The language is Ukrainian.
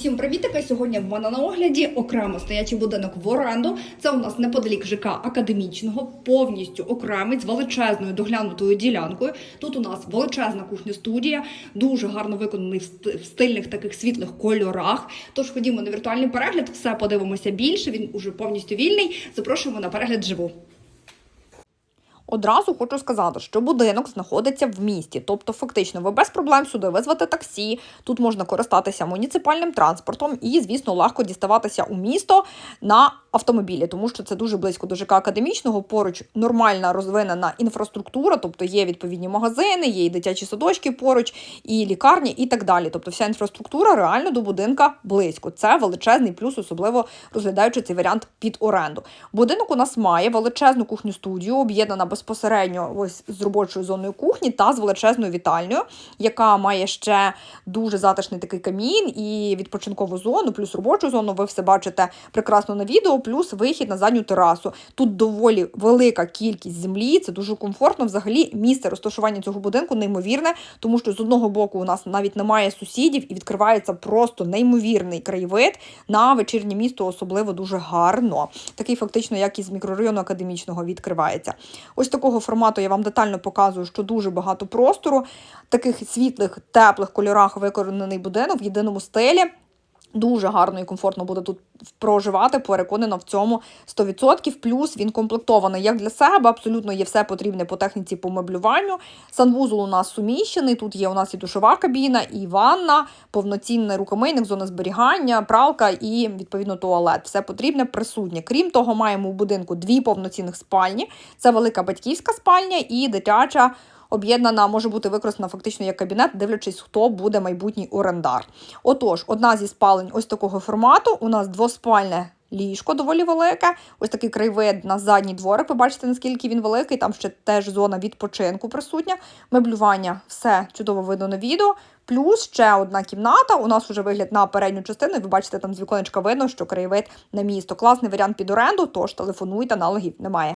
Всім привітики! Сьогодні в мене на огляді окремо стоячий будинок в оренду. Це у нас неподалік ЖК академічного, повністю окремий з величезною доглянутою ділянкою. Тут у нас величезна кухня студія, дуже гарно виконаний в стильних таких світлих кольорах. Тож ходімо на віртуальний перегляд, все подивимося більше. Він уже повністю вільний. Запрошуємо на перегляд живу. Одразу хочу сказати, що будинок знаходиться в місті, тобто фактично ви без проблем сюди визвати таксі. Тут можна користатися муніципальним транспортом і, звісно, легко діставатися у місто на автомобілі, тому що це дуже близько до ЖК академічного. Поруч нормальна розвинена інфраструктура, тобто є відповідні магазини, є і дитячі садочки поруч, і лікарні, і так далі. Тобто, вся інфраструктура реально до будинка близько. Це величезний плюс, особливо розглядаючи цей варіант під оренду. Будинок у нас має величезну кухню студію, об'єднана безпосередньо ось з робочою зоною кухні та з величезною вітальнею, яка має ще дуже затишний такий камін і відпочинкову зону, плюс робочу зону. Ви все бачите прекрасно на відео, плюс вихід на задню терасу. Тут доволі велика кількість землі. Це дуже комфортно. Взагалі, місце розташування цього будинку неймовірне, тому що з одного боку у нас навіть немає сусідів і відкривається просто неймовірний краєвид на вечірнє місто, особливо дуже гарно. Такий фактично, як із мікрорайону академічного відкривається. Ось такого формату я вам детально показую, що дуже багато простору, таких світлих, теплих кольорах виконаний будинок в єдиному стилі. Дуже гарно і комфортно буде тут проживати, переконана в цьому 100%. Плюс він комплектований як для себе, абсолютно є все потрібне по техніці по меблюванню. Санвузол у нас суміщений. Тут є у нас і душова кабіна, і ванна, повноцінний рукомийник, зона зберігання, пралка і відповідно туалет. Все потрібне присутнє. Крім того, маємо у будинку дві повноцінних спальні. Це велика батьківська спальня і дитяча об'єднана може бути використана фактично як кабінет, дивлячись, хто буде майбутній орендар. Отож, одна зі спалень ось такого формату. У нас двоспальне. Ліжко доволі велике, ось такий краєвид на задній дворик. Ви бачите, наскільки він великий. Там ще теж зона відпочинку присутня. Меблювання все чудово видно на відео. Плюс ще одна кімната. У нас вже вигляд на передню частину. Ви бачите, там з віконечка видно, що краєвид на місто. Класний варіант під оренду, тож телефонуйте, аналогів немає.